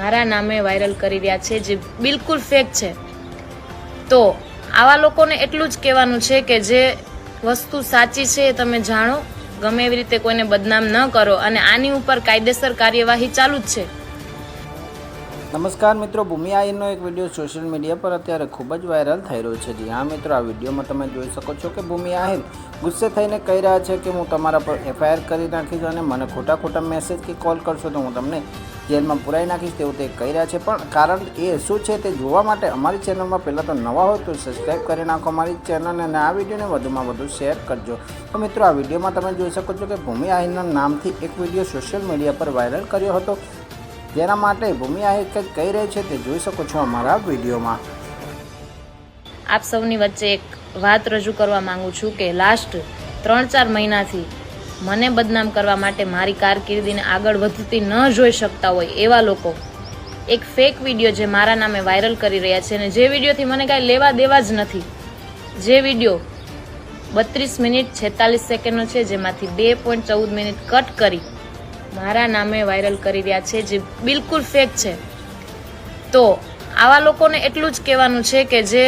મારા નામે વાયરલ કરી રહ્યા છે, જે બિલકુલ ફેક છે. તો આવા લોકોને એટલું જ કહેવાનું છે કે જે વસ્તુ સાચી છે એ તમે જાણો, ગમે એવી રીતે કોઈને બદનામ ન કરો અને આની ઉપર કાયદેસર કાર્યવાહી ચાલુ જ છે. નમસ્કાર મિત્રો, ભૂમિ આયનનો એક વીડિયો સોશિયલ મીડિયા પર અત્યારે ખૂબ જ વાયરલ થઈ રહ્યો છે. જી હા મિત્રો, આ વિડીયોમાં તમે જોઈ શકો છો કે ભૂમિ આહિર ગુસ્સે થઈને કહી રહ્યા છે કે હું તમારા પર એફઆઈઆર કરી નાખીશ અને મને ખોટા ખોટા મેસેજ કે કોલ કરશો તો હું તમને જેલમાં પુરાઈ નાખીશ તેવું તે કહી રહ્યા છે. પણ કારણ એ શું છે તે જોવા માટે અમારી ચેનલમાં પહેલાં તો નવા હોય તો સબસ્ક્રાઈબ કરી નાખો અમારી ચેનલ અને આ વિડીયોને વધુમાં વધુ શેર કરજો. તો મિત્રો, આ વિડીયોમાં તમે જોઈ શકો છો કે ભૂમિ આહિરના નામથી એક વીડિયો સોશિયલ મીડિયા પર વાયરલ કર્યો હતો. જેના માટે ભૂમિ આહિર કંઈક કહી રહી છે, તે જોઈ શકો છો અમારા વિડીયોમાં. આપ સૌની વચ્ચે એક વાત રજૂ કરવા માંગુ છું કે લાસ્ટ ત્રણ ચાર મહિનાથી મને બદનામ કરવા માટે મારી કારકિર્દીને આગળ વધતી ન જોઈ શકતા હોય એવા લોકો. એક ફેક વીડિયો જે મારા નામે વાયરલ કરી રહ્યા છે અને જે વિડીયોથી મને કાંઈ લેવા દેવા જ નથી. જે વીડિયો બત્રીસ મિનિટ છેતાલીસ સેકન્ડનો છે, જેમાંથી બે પોઈન્ટ ચૌદ મિનિટ કટ કરી. મારા નામે વાયરલ કરી રહ્યા છે, જે બિલકુલ ફેક છે. તો આવા લોકોને એટલું જ કહેવાનું છે કે જે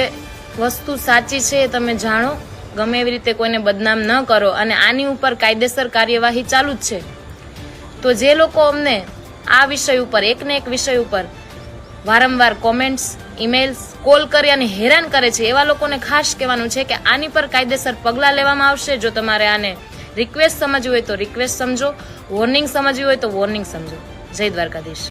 વસ્તુ સાચી છે એ તમે જાણો, ગમે એવી રીતે કોઈને બદનામ ન કરો અને આની ઉપર કાયદેસર કાર્યવાહી ચાલુ જ છે. તો જે લોકો અમને આ વિષય ઉપર એક ને એક વિષય ઉપર વારંવાર કોમેન્ટ્સ ઇમેલ્સ કોલ કરી અને હેરાન કરે છે, એવા લોકોને ખાસ કહેવાનું છે કે આની પર કાયદેસર પગલાં લેવામાં આવશે જો તમારે આને રિક્વેસ્ટ સમજવી હોય તો રિક્વેસ્ટ સમજો. વોર્નિંગ સમજવી હોય તો વોર્નિંગ સમજો. જય દ્વારકાધીશ.